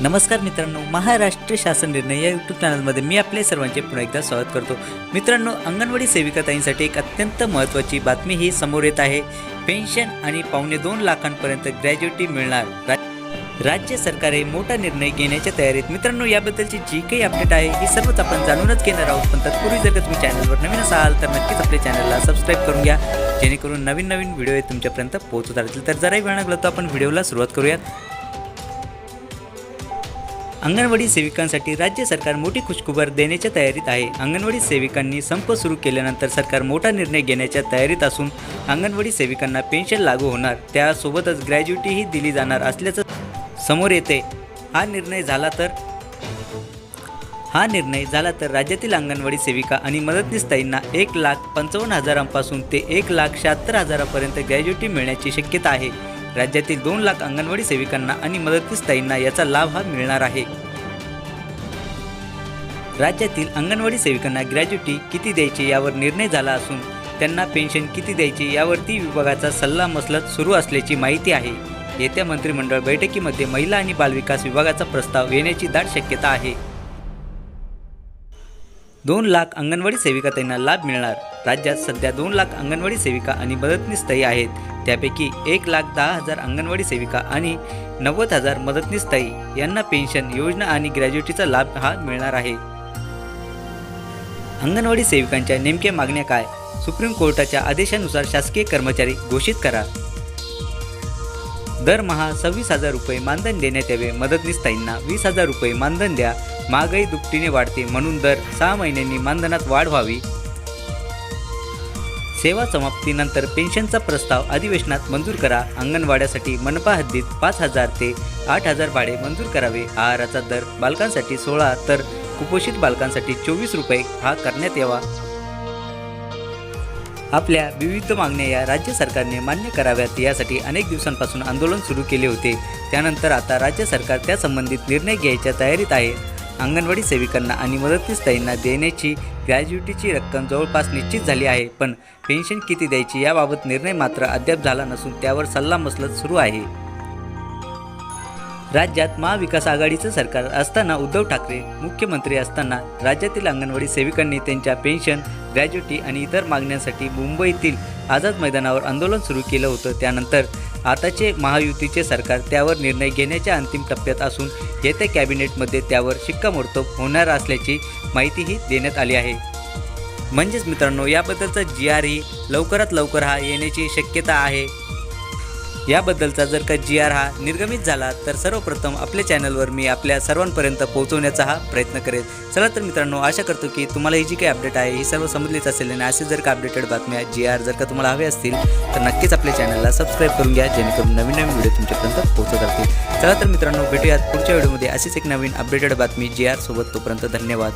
नमस्कार मित्रांनो महाराष्ट्र शासन निर्णय या यूट्यूब चॅनलमध्ये मी आपले सर्वांचे पुन्हा एकदा स्वागत करतो. मित्रांनो अंगणवाडी सेविकाताईंसाठी एक अत्यंत महत्त्वाची बातमी ही समोर येत आहे. पेन्शन आणि पावणे दोन लाखांपर्यंत ग्रॅज्युएटी मिळणार. रा- राज्य सरकार हे मोठा निर्णय घेण्याच्या तयारीत. मित्रांनो याबद्दलची जी काही अपडेट आहे ही सर्वच आपण जाणूनच घेणार आहोत. पण तत्पूर्वी जर का तुम्ही चॅनलवर नवीन असाल तर नक्कीच आपल्या चॅनलला सबस्क्राईब करून घ्या. जेणेकरून नवीन नवीन व्हिडिओ तुमच्यापर्यंत पोहोचत राहतील तर जराही वेळ लागला तर आपण व्हिडिओला सुरुवात करूयात. अंगणवाडी सेविकांसाठी राज्य सरकार मोठी खुशखबर देण्याच्या तयारीत आहे. अंगणवाडी सेविकांनी संप सुरू केल्यानंतर सरकार मोठा निर्णय घेण्याच्या तयारीत असून अंगणवाडी सेविकांना पेन्शन लागू होणार. त्यासोबतच ग्रॅज्युटीही दिली जाणार असल्याचं समोर येते. हा निर्णय झाला तर हा निर्णय झाला तर राज्यातील अंगणवाडी सेविका आणि मदतनीसताईंना एक लाख पंचावन्न हजारांपासून ते एक लाख शहात्तर हजारापर्यंत ग्रॅज्युटी मिळण्याची शक्यता आहे. राज्यातील दोन लाख अंगणवाडी सेविकांना आणि मदतनीसताईंना याचा लाभ हा मिळणार आहे. राज्यातील अंगणवाडी सेविकांना ग्रॅज्युटी किती द्यायची यावर निर्णय झाला असून त्यांना पेन्शन किती द्यायची यावरती विभागाचा सल्ला मसलत सुरू असल्याची माहिती आहे. येत्या मंत्रिमंडळ बैठकीमध्ये महिला आणि बालविकास विभागाचा प्रस्ताव येण्याची दाट शक्यता आहे. दोन लाख अंगणवाडी सेविका त्यांना लाभ मिळणार. राज्यात सध्या दोन लाख अंगणवाडी सेविका आणि मदतनीसताई आहेत. त्यापैकी एक लाख दहा हजार अंगणवाडी सेविका आणि नव्वद हजार मदतनीसताई यांना पेन्शन योजना आणि ग्रॅज्युएटीचा लाभ हा मिळणार आहे. अंगणवाडी सेविकांच्या नेमक्या मागण्या काय? सुप्रीम कोर्टाच्या आदेशानुसार शासकीय कर्मचारी घोषित करा. दरमहा सव्वीस हजार रुपये मानधन देण्यात यावे. मदतनीसताईंना वीस हजार रुपये मानधन द्या. महागाई दुपटीने वाढते म्हणून दर सहा महिन्यांनी मानधनात वाढ व्हावी. सेवा समाप्तीनंतर पेन्शनचा प्रस्ताव अधिवेशनात मंजूर करा. अंगणवाड्यासाठी मनपा हद्दीत पाच हजार ते आठ हजार भाडे मंजूर करावे. आहाराचा दर बालकांसाठी सोळा तर कुपोषित बालकांसाठी चोवीस रुपये हा करण्यात यावा. आपल्या विविध मागण्या या राज्य सरकारने मान्य कराव्यात. यासाठी अनेक दिवसांपासून आंदोलन सुरू केले होते. त्यानंतर आता राज्य सरकार त्या संबंधित निर्णय घ्यायच्या तयारीत आहे. अंगणवाडी सेविकांना आणि मदतनीसताईंना देण्याची ग्रॅज्युटीची रक्कम जवळपास निश्चित झाली आहे. पण पेन्शन किती द्यायची याबाबत निर्णय मात्र अद्याप झाला नसून त्यावर सल्लामसलत सुरू आहे. राज्यात महाविकास आघाडीचं सरकार असताना उद्धव ठाकरे मुख्यमंत्री असताना राज्यातील अंगणवाडी सेविकांनी त्यांच्या पेन्शन ग्रॅज्युटी आणि इतर मागण्यांसाठी मुंबईतील आझाद मैदानावर आंदोलन सुरू केलं होतं. त्यानंतर आताचे महायुतीचे सरकार त्यावर निर्णय घेण्याच्या अंतिम टप्प्यात असून येत्या कॅबिनेटमध्ये त्यावर शिक्कामोर्तब होणार असल्याची माहितीही देण्यात आली आहे. म्हणजेच मित्रांनो याबद्दलचा जी आर ही लवकरात लवकर हा येण्याची शक्यता आहे. याबद्दलचा जर का जी आर हा निर्गमित झाला तर सर्वप्रथम आपल्या चॅनलवर मी आपल्या सर्वांपर्यंत पोहोचवण्याचा हा प्रयत्न करेल. चला तर मित्रांनो आशा करतो की तुम्हाला ही जी काही अपडेट आहे ही सर्व समजलीच असेल आणि असे जर का अपडेटेड बातम्या जी आर जर का तुम्हाला हवे असतील तर नक्कीच आपल्या चॅनलला सबस्क्राईब करून घ्या जेणेकरून नवीन नवीन व्हिडिओ तुमच्यापर्यंत पोहोचत राहतील. चला तर मित्रांनो भेटूयात पुढच्या व्हिडिओमध्ये. अशीच एक नवीन अपडेटेड बातमी जी आर सोबत. तोपर्यंत धन्यवाद.